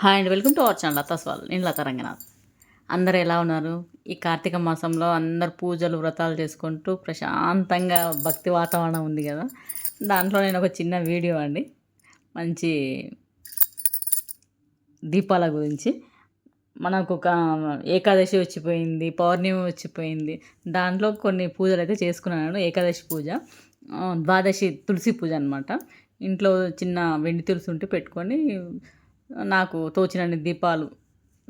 Hi and welcome to our channel లతాస్వాల్ నేను లతా రంగనాథ్. అందరు ఎలా ఉన్నారు? ఈ కార్తీక మాసంలో అందరు పూజలు వ్రతాలు చేసుకుంటూ ప్రశాంతంగా భక్తి వాతావరణం ఉంది కదా? దాంట్లో నేను ఒక చిన్న వీడియో అండి. మంచి దీపాల గురించి. మనకు ఒక ఏకాదశి వచ్చిపోయింది పౌర్ణమి వచ్చిపోయింది. దాంట్లో కొన్ని పూజలు అయితే చేసుకున్నాను. ఏకాదశి పూజ ద్వాదశి తులసి పూజ అనమాట ఇంట్లో చిన్న వెండి తులసి ఉంటే పెట్టుకొని నాకు తోచినన్ని దీపాలు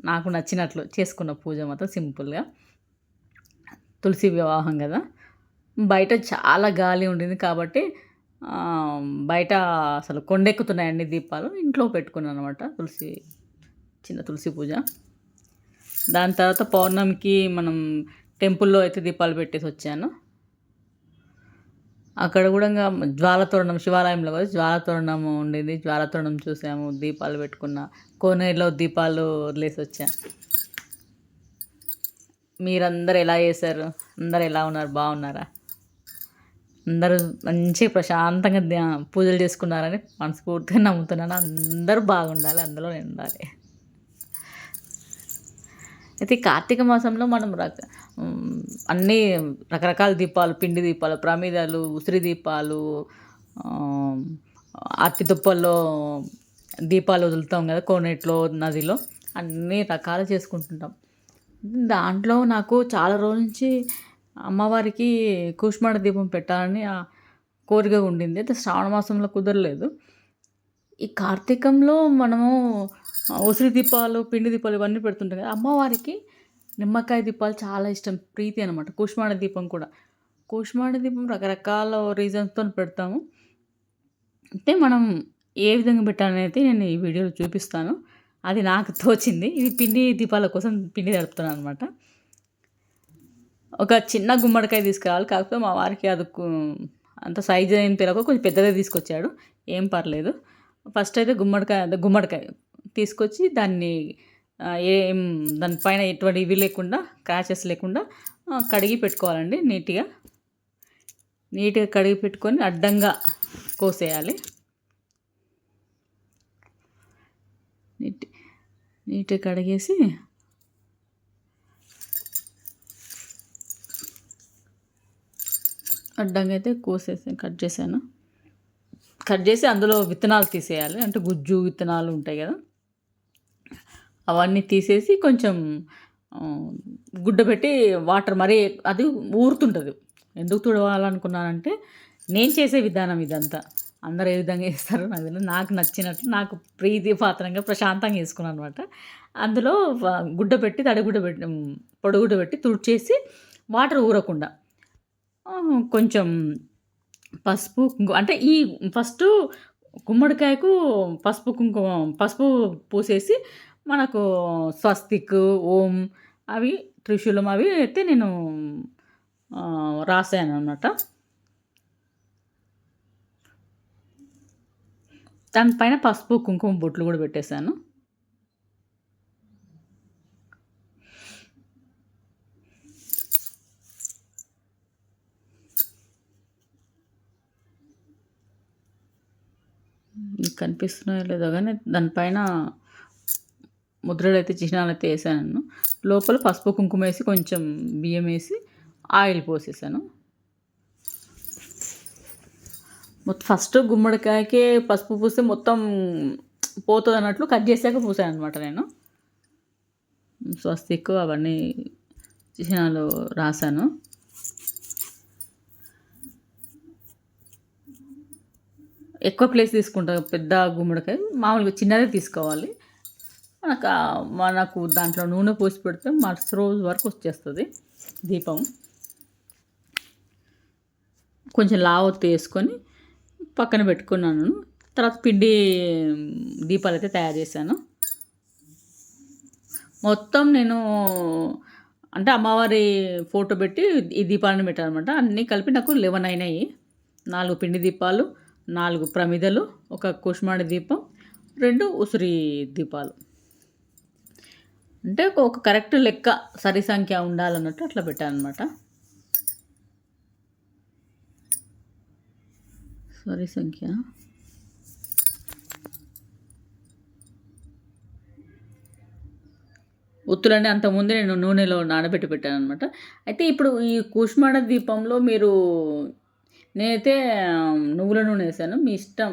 నాకు నచ్చినట్లు చేసుకున్న పూజ మాత్రం సింపుల్గా. తులసి వివాహం కదా. బయట చాలా గాలి ఉండింది కాబట్టి బయట అసలు కొండెక్కుతున్నాయండి దీపాలు. ఇంట్లో పెట్టుకున్నాను అనమాట తులసి చిన్న తులసి పూజ. దాని తర్వాత పౌర్ణమికి మనం టెంపుల్లో అయితే దీపాలు పెట్టేసి వచ్చాను. అక్కడ కూడా ఇంకా జ్వాలతోరణం శివాలయంలో కూడా జ్వాలతోరణం ఉండేది. జ్వాలతోరణం చూసాము దీపాలు పెట్టుకున్న. కోనేరులో దీపాలు వదిలేసి వచ్చా మీరందరూ ఎలా చేశారు? అందరు ఎలా ఉన్నారు? బాగున్నారా? అందరూ మంచి ప్రశాంతంగా పూజలు చేసుకున్నారని మనస్ఫూర్తిగా నమ్ముతున్నాను. అందరూ బాగుండాలి అందులో నేను ఉండాలి. అయితే కార్తీక మాసంలో మనం రక అన్నీ రకరకాల దీపాలు పిండి దీపాలు ప్రమిదలు ఉసిరి దీపాలు ఆ, అట్టి తుప్పల్లో దీపాలు వదులుతాం కదా కోనేట్లో నదిలో. అన్ని రకాలు చేసుకుంటుంటాం. దాంట్లో నాకు చాలా రోజుల నుంచి అమ్మవారికి కూష్మాడ దీపం పెట్టాలని కోరిక ఉండింది. అయితే శ్రావణ మాసంలో కుదరలేదు. ఈ కార్తీకంలో మనము ఉసిరి దీపాలు పిండి దీపాలు ఇవన్నీ పెడుతుంటాం కదా అమ్మవారికి నిమ్మకాయ దీపాలు చాలా ఇష్టం ప్రీతి అనమాట కూష్మాండ దీపం కూడా. కూష్మాండ దీపం రకరకాల రీజన్స్తో పెడతాము. అంటే మనం ఏ విధంగా పెట్టాలనేది నేను ఈ వీడియోలో చూపిస్తాను. అది నాకు తోచింది. ఇది పిండి దీపాల కోసం పిండి తడుపుతున్నాను అనమాట ఒక చిన్న గుమ్మడికాయ తీసుకురావాలి. కాకపోతే మా వారికి అది అంత సైజ్ అయిన తెలియక కొంచెం పెద్దదే తీసుకొచ్చాడు. ఏం పర్లేదు. ఫస్ట్ అయితే గుమ్మడికాయ గుమ్మడికాయ తీసుకొచ్చి దాన్ని ఏం దానిపైన ఎటువంటి ఇవి లేకుండా క్రాచెస్ లేకుండా కడిగి పెట్టుకోవాలండి నీట్గా. నీట్గా కడిగి పెట్టుకొని అడ్డంగా కోసేయాలి. నీట్ నీట్గా కడిగేసి అడ్డంగా అయితే కోసేసాను కట్ చేశాను. కట్ చేసి అందులో విత్తనాలు తీసేయాలి. అంటే గుజ్జు విత్తనాలు ఉంటాయి కదా. అవన్నీ తీసేసి కొంచెం గుడ్డ పెట్టి వాటర్ మరీ అది ఊరుతుంటుంది. ఎందుకు తుడవాలనుకున్నానంటే నేను చేసే విధానం ఇదంతా. అందరూ ఏ విధంగా చేస్తారో నాకు తెలియదు నాకు నచ్చినట్టు నాకు ప్రీతి పాత్రంగా ప్రశాంతంగా వేసుకున్నాను అనమాట అందులో గుడ్డ పెట్టి తడిగుడ్డ పెట్టి పొడుగుడ్డ పెట్టి తుడిచేసి వాటర్ ఊరకుండా కొంచెం పసుపు కుంకుమ అంటే ఈ ఫస్ట్ గుమ్మడికాయకు పసుపు కుంకుమ పసుపు పూసేసి మనకు స్వస్తిక్ ఓం అవి త్రిశూలం అవి అయితే నేను రాశాను రాసాను అనమాట దానిపైన పసుపు కుంకుమ బొట్లు కూడా పెట్టేశాను. కనిపిస్తున్నాయో లేదో కానీ దానిపైన ముద్రలు అయితే చిహ్నాలు అయితే వేసాను లోపల పసుపు కుంకుమ వేసి కొంచెం బియ్యం వేసి ఆయిల్ పోసేసాను. మొత్తం ఫస్ట్ గుమ్మడికాయకే పసుపు పూస్తే మొత్తం పోతుంది అన్నట్లు కట్ చేసాక పూసాను అనమాట నేను. స్వస్తిక్ అవన్నీ చిహ్నాలు రాశాను. ఎక్కువ ప్లేస్ తీసుకుంటా పెద్ద గుమ్మడికాయ. మామూలుగా చిన్నదే తీసుకోవాలి. మనకు మనకు దాంట్లో నూనె పోసి పెడితే మరుసటి రోజు వరకు వచ్చేస్తుంది దీపం. కొంచెం లావొత్తు వేసుకొని పక్కన పెట్టుకున్నాను. తర్వాత పిండి దీపాలు అయితే తయారు చేశాను. మొత్తం నేను అంటే అమ్మవారి ఫోటో పెట్టి ఈ దీపాలను పెట్టాను అనమాట అన్నీ కలిపి నాకు లెవెన్ అయినాయి. నాలుగు పిండి దీపాలు నాలుగు ప్రమిదలు ఒక కుష్మాడి దీపం రెండు ఉసిరి దీపాలు. అంటే ఒక- కరెక్ట్ లెక్క సరి సంఖ్య ఉండాలన్నట్టు అట్లా పెట్టాను అనమాట సరి సంఖ్య. ఒత్తులన్నీ అంతకుముందు నేను నూనెలో నానబెట్టి పెట్టాను అనమాట అయితే ఇప్పుడు ఈ కూష్మాండ దీపంలో మీరు నేనైతే నువ్వుల నూనె వేసాను. మీ ఇష్టం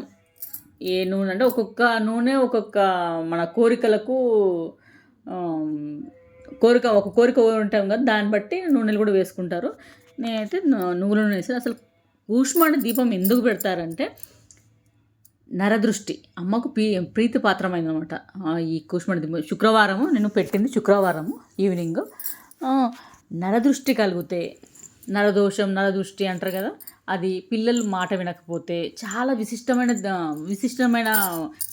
ఏ నూనె అంటే ఒక్కొక్క నూనె ఒక్కొక్క మన కోరికలకు కోరిక ఒక కోరిక ఉంటాం కదా దాన్ని బట్టి నూనెలు కూడా వేసుకుంటారు. నేనైతే నువ్వుల నూనె వేసాను అసలు ఊష్మాణ దీపం ఎందుకు పెడతారంటే నరదృష్టి. అమ్మకు పీ ప్రీతి పాత్రమైందనమాట ఈ కూష్మణ దీపం. శుక్రవారము నేను పెట్టింది శుక్రవారము ఈవినింగ్. నరదృష్టి కలిగితే నరదోషం నరదృష్టి అంటారు కదా అది పిల్లలు మాట వినకపోతే చాలా విశిష్టమైన విశిష్టమైన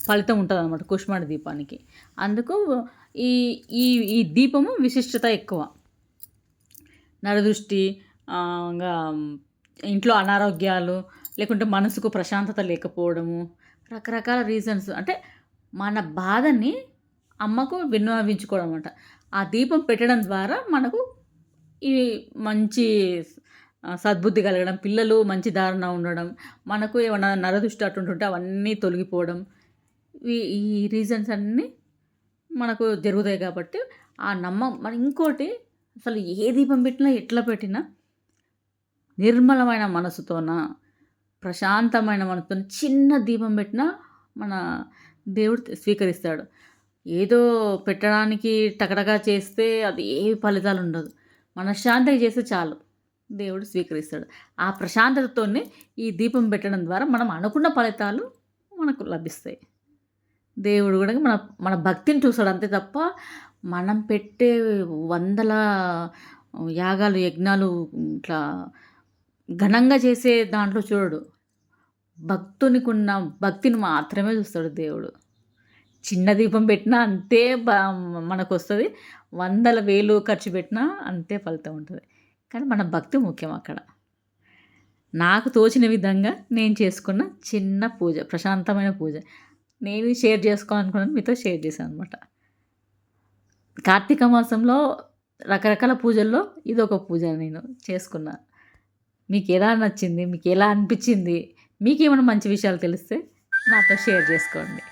ఫలితం ఉంటుంది అనమాట కుష్మాండ దీపానికి. అందుకు ఈ ఈ ఈ దీపము విశిష్టత ఎక్కువ. నరదృష్టి ఇంకా ఇంట్లో అనారోగ్యాలు లేకుంటే మనసుకు ప్రశాంతత లేకపోవడము రకరకాల రీజన్స్. అంటే మన బాధని అమ్మకు విన్నవించుకోవడం అనమాట ఆ దీపం పెట్టడం ద్వారా మనకు ఈ మంచి సద్బుద్ధి కలగడం పిల్లలు మంచి దారుణ ఉండడం మనకు ఏమైనా నరదృష్టి అటుంటుంటే అవన్నీ తొలగిపోవడం ఈ ఈ రీజన్స్ అన్నీ మనకు జరుగుతాయి కాబట్టి ఆ నమ్మకం మన ఇంకోటి అసలు ఏ దీపం పెట్టినా ఎట్లా పెట్టినా నిర్మలమైన మనసుతోన ప్రశాంతమైన మనసుతో చిన్న దీపం పెట్టినా మన దేవుడు స్వీకరిస్తాడు. ఏదో పెట్టడానికి టకటగా చేస్తే అది ఏ ఫలితాలు ఉండదు. మనశ్శాంతిగా చేస్తే చాలు. దేవుడు స్వీకరిస్తాడు. ఆ ప్రశాంతతతోనే ఈ దీపం పెట్టడం ద్వారా మనం అనుకున్న ఫలితాలు మనకు లభిస్తాయి. దేవుడు కూడా మన మన భక్తిని చూస్తాడు అంతే తప్ప మనం పెట్టే వందల యాగాలు యజ్ఞాలు ఇట్లా ఘనంగా చేసే దాంట్లో చూడడు. భక్తునికి ఉన్న భక్తిని మాత్రమే చూస్తాడు దేవుడు. చిన్న దీపం పెట్టినా అంతే బ మనకు వస్తుంది వందల వేలు ఖర్చు పెట్టినా అంతే ఫలితం ఉంటుంది. కానీ మన భక్తి ముఖ్యం అక్కడ. నాకు తోచిన విధంగా నేను చేసుకున్న చిన్న పూజ ప్రశాంతమైన పూజ. నేను షేర్ చేసుకోవాలనుకున్నాను మీతో షేర్ చేశాను అనమాట కార్తీక మాసంలో రకరకాల పూజల్లో ఇది ఒక పూజ నేను చేసుకున్నా. మీకు ఎలా నచ్చింది? మీకు ఎలా అనిపించింది? మీకేమైనా మంచి విషయాలు తెలిస్తే నాతో షేర్ చేసుకోండి.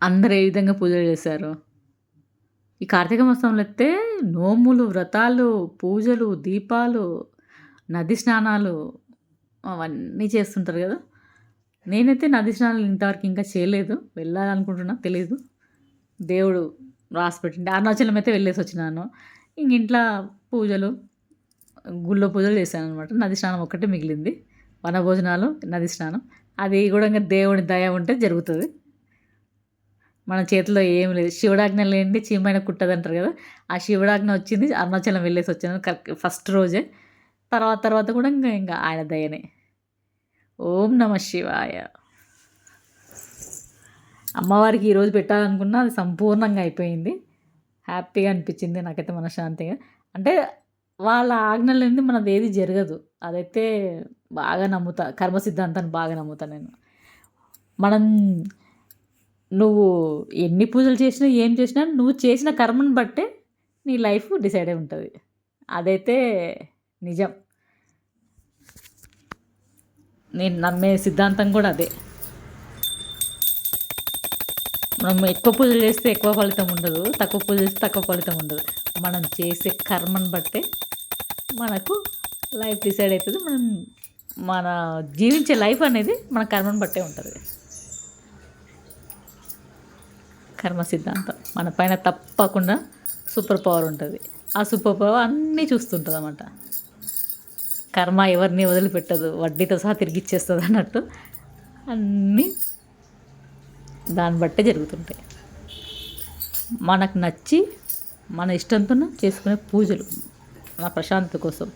అందరు ఏ విధంగా పూజలు చేశారు? ఈ కార్తీక మాసంలో అయితే నోములు వ్రతాలు పూజలు దీపాలు నది స్నానాలు అవన్నీ చేస్తుంటారు కదా. నేనైతే నది స్నానాలు ఇంతవరకు ఇంకా చేయలేదు. వెళ్ళాలనుకుంటున్నా తెలియదు దేవుడు రాసిపెట్టింది అరుణాచలం అయితే వెళ్ళేసి వచ్చినాను. ఇంక ఇంట్లో పూజలు గుళ్ళో పూజలు చేశాను అనమాట నది స్నానం ఒక్కటే మిగిలింది. వనభోజనాలు నది స్నానం. అది కూడా ఇంకా దేవుని దయ ఉంటే జరుగుతుంది. మన చేతిలో ఏం లేదు. శివడాజ్ఞ లేనిది చీమైన కుట్టదు అంటారు కదా. ఆ శివడాజ్ఞ వచ్చింది అరుణాచలం వెళ్ళేసి వచ్చాను కరెక్ట్ ఫస్ట్ రోజే. తర్వాత తర్వాత కూడా ఇంకా ఇంకా ఆయన దయనే. ఓం నమ శివాయ. అమ్మవారికి ఈరోజు పెట్టాలనుకున్నా అది సంపూర్ణంగా అయిపోయింది. హ్యాపీగా అనిపించింది నాకైతే మనశ్శాంతిగా. అంటే వాళ్ళ ఆజ్ఞలేని మనది ఏది జరగదు. అదైతే బాగా నమ్ముతా కర్మ సిద్ధాంతాన్ని బాగా నమ్ముతా నేను. మనం నువ్వు ఎన్ని పూజలు చేసినా ఏం చేసినా నువ్వు చేసిన కర్మను బట్టే నీ లైఫ్ డిసైడ్ అయి ఉంటుంది. అదైతే నిజం. నేను నమ్మే సిద్ధాంతం కూడా అదే. మనం ఎక్కువ పూజలు చేస్తే ఎక్కువ ఫలితం ఉండదు తక్కువ పూజలు చేస్తే తక్కువ ఫలితం ఉండదు. మనం చేసే కర్మను బట్టే మనకు లైఫ్ డిసైడ్ అవుతుంది మనం మన జీవించే లైఫ్ అనేది మన కర్మను బట్టే ఉంటుంది. కర్మ సిద్ధాంతం. మన పైన తప్పకుండా సూపర్ పవర్ ఉంటుంది. ఆ సూపర్ పవర్ అన్నీ చూస్తుంటుంది అన్నమాట కర్మ ఎవరిని వదిలిపెట్టదు వడ్డీతో సహా తిరిగి ఇచ్చేస్తుంది అన్నట్టు అన్నీ దాన్ని బట్టే జరుగుతుంటాయి. మనకు నచ్చి మన ఇష్టంతో చేసుకునే పూజలు మన ప్రశాంతత కోసం.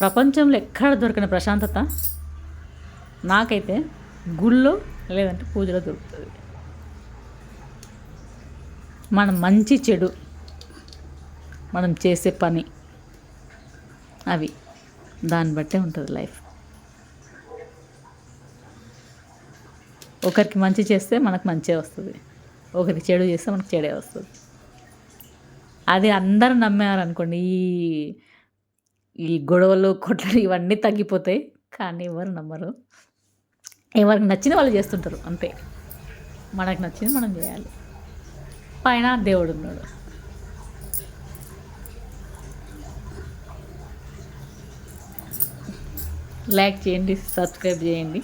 ప్రపంచంలో ఎక్కడ దొరికిన ప్రశాంతత? నాకైతే గుళ్ళో లేదంటే పూజలో దొరుకుతుంది. మన మంచి చెడు మనం చేసే పని అవి. దాన్ని బట్టే ఉంటుంది లైఫ్. ఒకరికి మంచి చేస్తే మనకు మంచే వస్తుంది. ఒకరికి చెడు చేస్తే మనకు చెడే వస్తుంది. అది అందరూ నమ్మారనుకోండి ఈ ఈ గొడవలు కొట్టలు ఇవన్నీ తగ్గిపోతాయి కానీ ఎవరు నమ్మరు. ఎవరికి నచ్చిన వాళ్ళు చేస్తుంటారు అంతే. మనకు నచ్చింది మనం చేయాలి. పైన దేవుడు ఉన్నాడు లైక్ చేయండి సబ్స్క్రైబ్ చేయండి.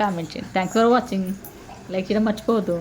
కామెంట్ చేయండి. థ్యాంక్స్ ఫర్ వాచింగ్ లైక్ చేయడం మర్చిపోవద్దు.